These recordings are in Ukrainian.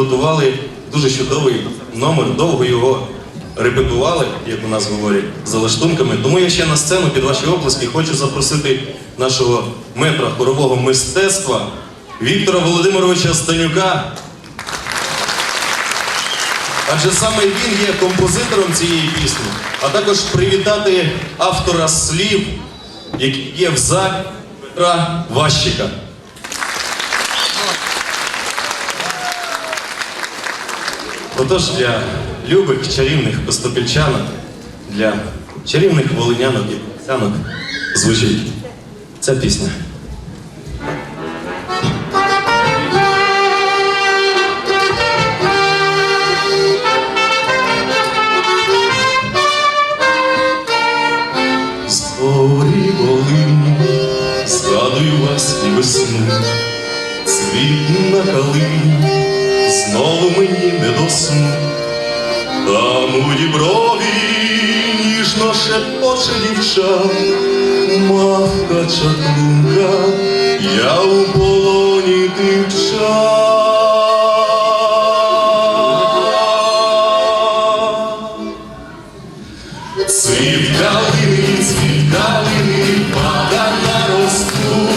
готували дуже чудовий номер, довго його репетували, як у нас говорять, за лаштунками. Тому я ще на сцену під ваші оплески хочу запросити нашого метра хорового мистецтва Віктора Володимировича Станюка. Адже саме він є композитором цієї пісні, а також привітати автора слів, який є в Ващика. Отож для любих чарівних костопільчанок, для чарівних волинянок і пісянок звучить ця пісня. Зорі волині, згадую вас і весну, цвіт на калині, знову Там у діброві ніжно шепоче дівча, мавка чаклунка, я у полоні дівча. Цвіт калини, цвіт калини, пада на росту.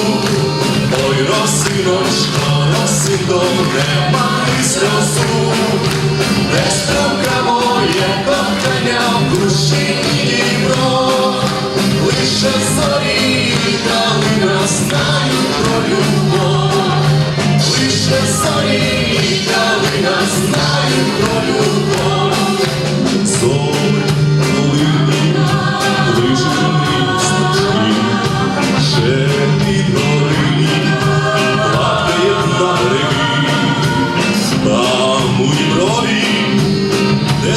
Ой, росиночко, росинко, нема ти сльозу. Десь струмка моє кохання в душі дібро. Лише зорі і калина знають про любов. Лише зорі і калина знають про любов. Зорі, калини, лишені стежки, шепіт гори, плакає на береги. Там у Дніпрові,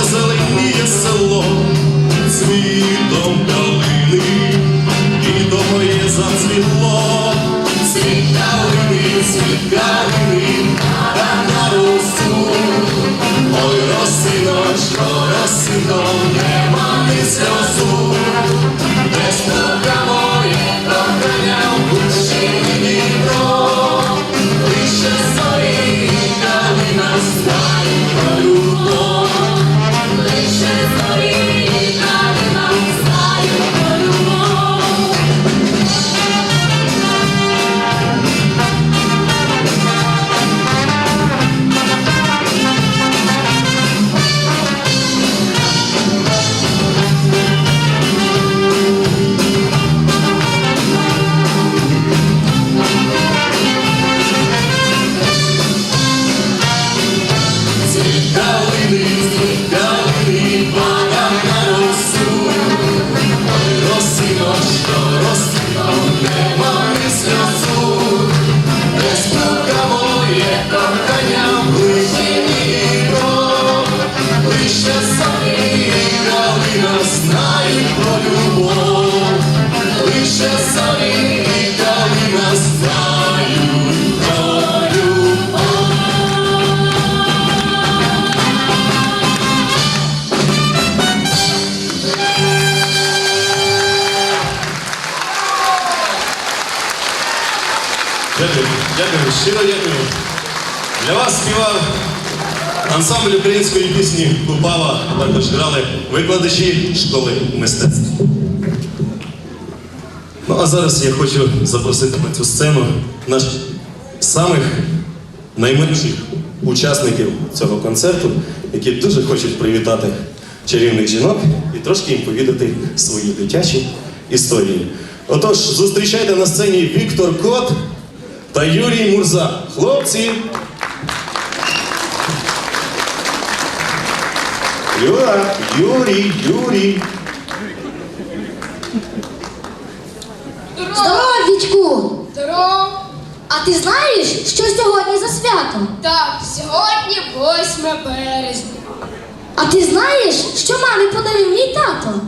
зеленіє село, цвітом калини, і доє зацвіло. Цвіт калини, цвіт калини, та на росту, Ой, росиночко, росино, нема ти сльозу. Дякую, щиро дякую. Для вас співав ансамбль української пісні Купава, також грали викладачі школи мистецтв. Ну а зараз я хочу запросити на цю сцену наших самих найменших учасників цього концерту, які дуже хочуть привітати чарівних жінок і трошки їм повідати свої дитячі історії. Отож, зустрічайте на сцені Віктор Кот та Юрій Мурза. Хлопці! Юра, Юрій, Юрій. Здорово, Вітьку! Здоров! А ти знаєш, що сьогодні за свято? Так, сьогодні 8 березня. А ти знаєш, що мамі подарив мій тато?